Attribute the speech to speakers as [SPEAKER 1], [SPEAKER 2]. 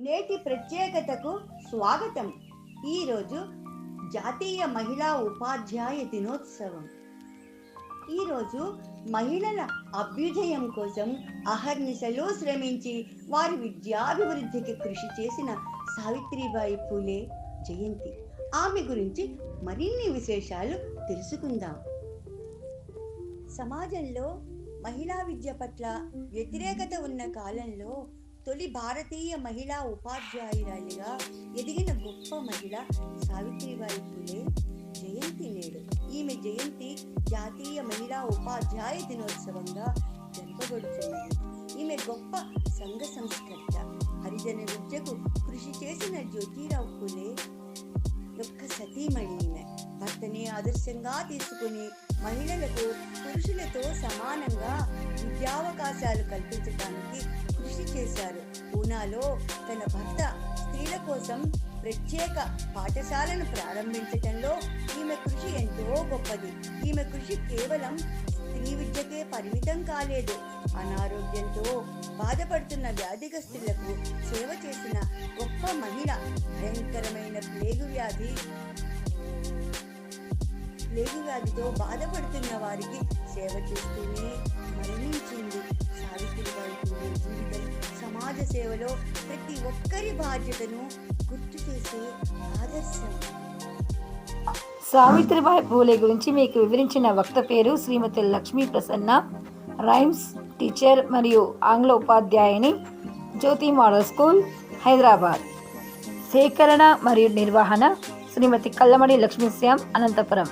[SPEAKER 1] నేటి ప్రత్యేకతకు స్వాగతం. ఈరోజు జాతీయ మహిళా ఉపాధ్యాయ దినోత్సవం. ఈరోజు మహిళల అభ్యుదయం కోసం అహర్నిశలో శ్రమించి వారి విద్యాభివృద్ధికి కృషి చేసిన సావిత్రిబాయి పూలే జయంతి. ఆమె గురించి మరిన్ని విశేషాలు తెలుసుకుందాం. సమాజంలో మహిళా విద్య పట్ల వ్యతిరేకత ఉన్న కాలంలో తొలి భారతీయ మహిళా ఉపాధ్యాయురాలిగా ఎదిగిన గొప్ప మహిళ సావిత్రిబాయి పులే జయంతి నేడు. ఈమె జయంతి జాతీయ మహిళా ఉపాధ్యాయ దినోత్సవంగా జరపబడుతున్నది. ఈమె గొప్ప సంఘ సంస్కర్త హరిజన విద్యకు కృషి చేసిన జ్యోతిరావు పులే యొక్క సతీమణి. ఆదర్శంగా తీసుకుని మహిళలకు పురుషులతో సమానంగా విద్యావకాశాలు కల్పించడానికి కృషి చేశారు. పూనాలో తన భర్త స్త్రీల కోసం ప్రత్యేక పాఠశాలను ప్రారంభించటంలో ఈమె కృషి ఎంతో గొప్పది. ఈమె కృషి కేవలం స్త్రీ విద్యకే పరిమితం కాలేదు. అనారోగ్యంతో బాధపడుతున్న వ్యాధిగ్రస్తులకు సేవ చేసిన గొప్ప మహిళ భయంకరమైన ప్లేగు వ్యాధి ప్లేగు వ్యాధితో బాధపడుతున్న వారికి సేవ చేస్తూనే మరణించింది. సావిత్రిబాయి పూలే జీవితం సమాజ సేవలో ప్రతి ఒక్కరి బాధ్యతను గుర్తు చేసే ఆదర్శం.
[SPEAKER 2] సావిత్రిబాయి పూలే గురించి మీకు వివరించిన వక్త పేరు శ్రీమతి లక్ష్మీ ప్రసన్న. రైమ్స్ టీచర్ మరియు ఆంగ్ల ఉపాధ్యాయుని జ్యోతి మోడల్ స్కూల్ హైదరాబాద్. సేకరణ మరియు నిర్వహణ శ్రీమతి కల్లమణి లక్ష్మీశ్యామ్ అనంతపురం.